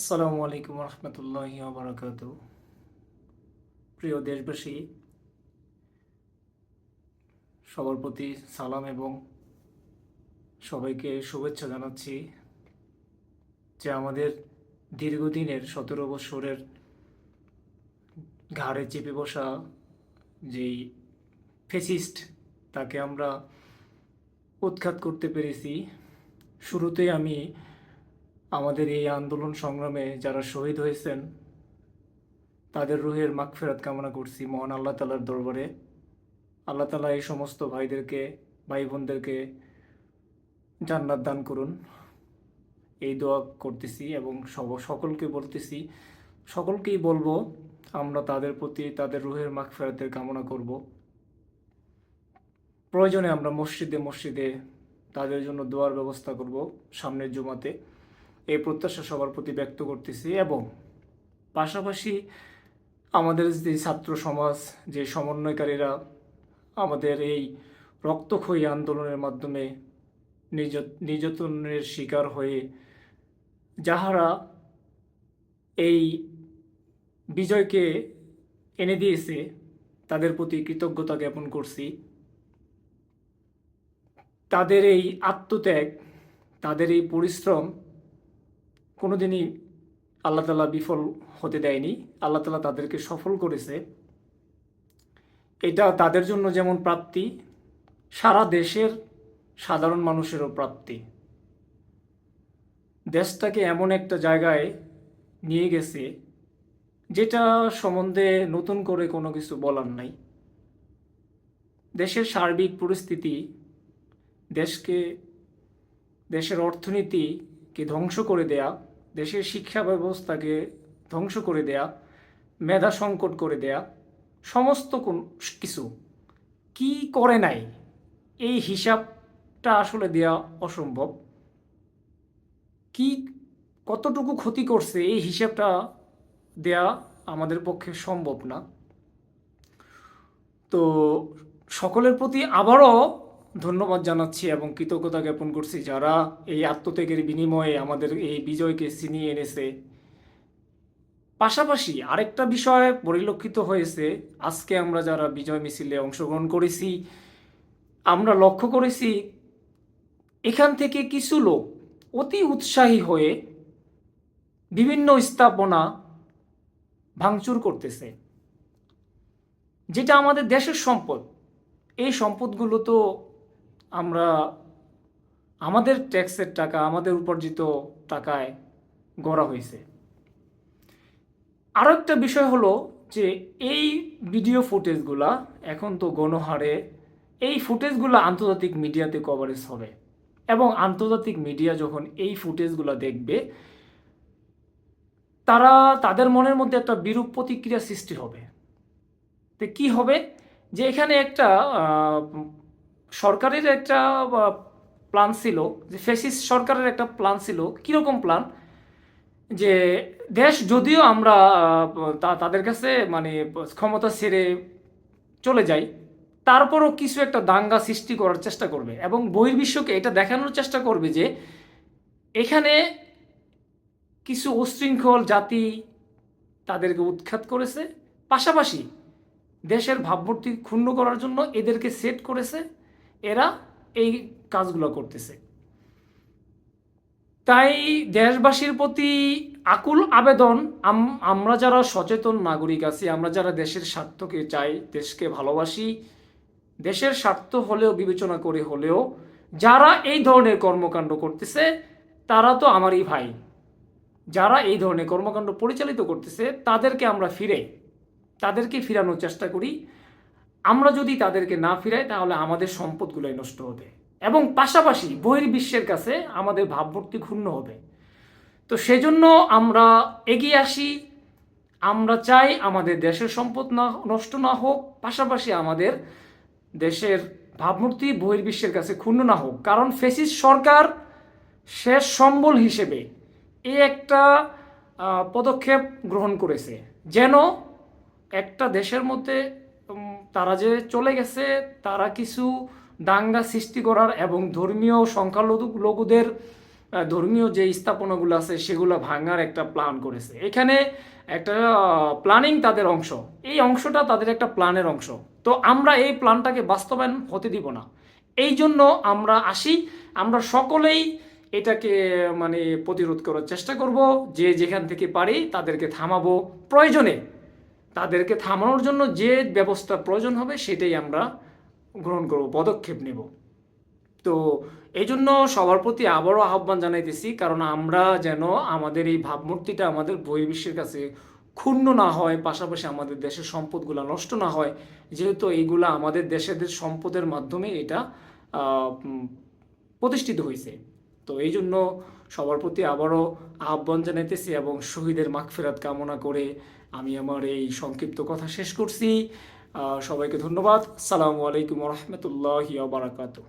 আসসালামু আলাইকুম রহমতুল্লাহ বারাকাতু প্রিয় দেশবাসী, সবার প্রতি সালাম এবং সবাইকে শুভেচ্ছা জানাচ্ছি যে আমাদের দীর্ঘদিনের সতেরো বছরের ঘাড়ে চেপে বসা যেই ফেসিস্ট, তাকে আমরা উৎখাত করতে পেরেছি। শুরুতে আমি আমাদের এই আন্দোলন সংগ্রামে যারা শহীদ হয়েছেন, তাদের রুহের মাগফেরাত কামনা করছি মহান আল্লাহ তালার দরবারে। আল্লাহ তালা এই সমস্ত ভাইদেরকে ভাই বোনদেরকে জান্নাত দান করুন। এই দোয়া করতেছি এবং সব, সকলকে বলতেছি, সকলকেই বলব, আমরা তাদের প্রতি তাদের রুহের মাগফেরাতের কামনা করব। প্রয়োজনে আমরা মসজিদে মসজিদে তাদের জন্য দোয়ার ব্যবস্থা করব সামনের জুমাতে। এই প্রত্যাশা সবার প্রতি ব্যক্ত করতেছি এবং পাশাপাশি আমাদের যে ছাত্র সমাজ, যে সমন্বয়কারীরা আমাদের এই রক্তক্ষয়ী আন্দোলনের মাধ্যমে নির্যাত- নির্যাতনের শিকার হয়ে যাহারা এই বিজয়কে এনে দিয়েছে, তাদের প্রতি কৃতজ্ঞতা জ্ঞাপন করছি। তাদের এই আত্মত্যাগ, তাদের এই পরিশ্রম কোনোদিনই আল্লাহ তালা বিফল হতে দেয়নি। আল্লাহ তালা তাদেরকে সফল করেছে। এটা তাদের জন্য যেমন প্রাপ্তি, সারা দেশের সাধারণ মানুষেরও প্রাপ্তি। দেশটাকে এমন একটা জায়গায় নিয়ে গেছে, যেটা সম্বন্ধে নতুন করে কোনো কিছু বলার নাই। দেশের সার্বিক পরিস্থিতি, দেশকে, দেশের অর্থনীতিকে ধ্বংস করে দেয়া দেশের শিক্ষা ব্যবস্থাকে ধ্বংস করে দেয়া, মেধা সংকট করে দেয়া, সমস্ত কোন কিছু কি করে নাই? এই হিসাবটা আসলে দেয়া অসম্ভব। কি কতটুকু ক্ষতি করছে এই হিসাবটা দেয়া আমাদের পক্ষে সম্ভব না। তো সকলের প্রতি আবারও ধন্যবাদ জানাচ্ছি এবং কৃতজ্ঞতা জ্ঞাপন করছি যারা এই আত্মত্যাগের বিনিময়ে আমাদের এই বিজয়কে ছিনিয়ে এনেছে। পাশাপাশি আরেকটা বিষয় পরিলক্ষিত হয়েছে, আজকে আমরা যারা বিজয় মিছিলে অংশগ্রহণ করেছি, আমরা লক্ষ্য করেছি এখান থেকে কিছু লোক অতি উৎসাহী হয়ে বিভিন্ন স্থাপনা ভাঙচুর করতেছে। যেটা আমাদের দেশের সম্পদ। এই সম্পদগুলো তো আমরা আমাদের ট্যাক্সের টাকা, আমাদের উপার্জিত টাকায় গড়া হয়েছে। আরও একটা বিষয় হলো যে এই ভিডিও ফুটেজগুলা এখন তো গণহারে, এই ফুটেজগুলো আন্তর্জাতিক মিডিয়াতে কভারেজ হবে। এবং আন্তর্জাতিক মিডিয়া যখন এই ফুটেজগুলো দেখবে, তারা তাদের মনের মধ্যে একটা বিরূপ প্রতিক্রিয়া সৃষ্টি হবে। তো কি হবে? যে এখানে একটা সরকারের একটা প্ল্যান ছিল, যে ফেসিস সরকারের একটা প্ল্যান ছিল, কীরকম প্ল্যান যে দেশ যদিও আমরা তাদের কাছে মানে ক্ষমতা ছেড়ে চলে যাই, তারপরও কিছু একটা দাঙ্গা সৃষ্টি করার চেষ্টা করবে এবং বহির্বিশ্বকে এটা দেখানোর চেষ্টা করবে যে এখানে কিছু উশৃঙ্খল জাতি তাদেরকে উৎখাত করেছে, পাশাপাশি দেশের ভাবমূর্তি ক্ষুণ্ণ করার জন্য এদেরকে সেট করেছে এরা এই কাজগুলো করতেছে। তাই দেশবাসীর প্রতি আকুল আবেদন, আম- আমরা যারা সচেতন নাগরিক আছি, আমরা যারা দেশের স্বার্থকে চাই, দেশকে ভালোবাসি, দেশের স্বার্থ হলেও বিবেচনা করে হলেও যারা এই ধরনের কর্মকাণ্ড করতেছে, তারা তো আমারই ভাই। যারা এই ধরনের কর্মকাণ্ড পরিচালিত করতেছে, তাদেরকে আমরা ফিরে, তাদেরকে ফিরানোর চেষ্টা করি। আমরা যদি তাদেরকে না ফিরাই, তাহলে আমাদের সম্পদগুলোই নষ্ট হবে। এবং পাশাপাশি বহির্বিশ্বের কাছে আমাদের ভাবমূর্তি ক্ষুণ্ণ হবে। তো সেজন্য আমরা এগিয়ে আসি। আমরা চাই আমাদের দেশের সম্পদ না, নষ্ট না হোক। পাশাপাশি আমাদের দেশের ভাবমূর্তি বহির্বিশ্বের কাছে ক্ষুণ্ণ না হোক। কারণ ফেসিস সরকার শেষ সম্বল হিসেবে এই একটা পদক্ষেপ গ্রহণ করেছে। যেন একটা দেশের মধ্যে তারা যে চলে গেছে, তারা কিছু দাঙ্গা সৃষ্টি করার এবং ধর্মীয় সংখ্যালঘু লঘুদের ধর্মীয় যে স্থাপনাগুলো আছে, সেগুলো ভাঙার একটা প্ল্যান করেছে। এখানে একটা প্ল্যানিং তাদের অংশ। এই অংশটা তাদের একটা প্ল্যানের অংশ। তো আমরা এই প্ল্যানটাকে বাস্তবায়ন হতে দিব না। এই জন্য আমরা আসি। আমরা সকলেই এটাকে মানে প্রতিরোধ করার চেষ্টা করব। যে যেখান থেকে পারি তাদেরকে থামাবো। প্রয়োজনে তাদেরকে থামানোর জন্য যে ব্যবস্থা প্রয়োজন হবে সেটাই আমরা গ্রহণ করব, পদক্ষেপ নেব। তো এই জন্য সবার প্রতি আবারও আহ্বান জানাইতেছি, কারণ আমরা যেন আমাদের এই ভাবমূর্তিটা আমাদের বহির্বিশ্বের কাছে ক্ষুণ্ণ না হয়, পাশাপাশি আমাদের দেশের সম্পদগুলো নষ্ট না হয়, যেহেতু এইগুলা আমাদের দেশের সম্পদের মাধ্যমে এটা প্রতিষ্ঠিত হয়েছে তো এই জন্য সবার প্রতি আবারও আহ্বান জানাইতেছি এবং শহীদের মাগফেরাত কামনা করে আমি আমার এই সংক্ষিপ্ত কথা শেষ করছি। সবাইকে ধন্যবাদ। সালামু আলাইকুম রহমতুল্লাহ বারাকাতু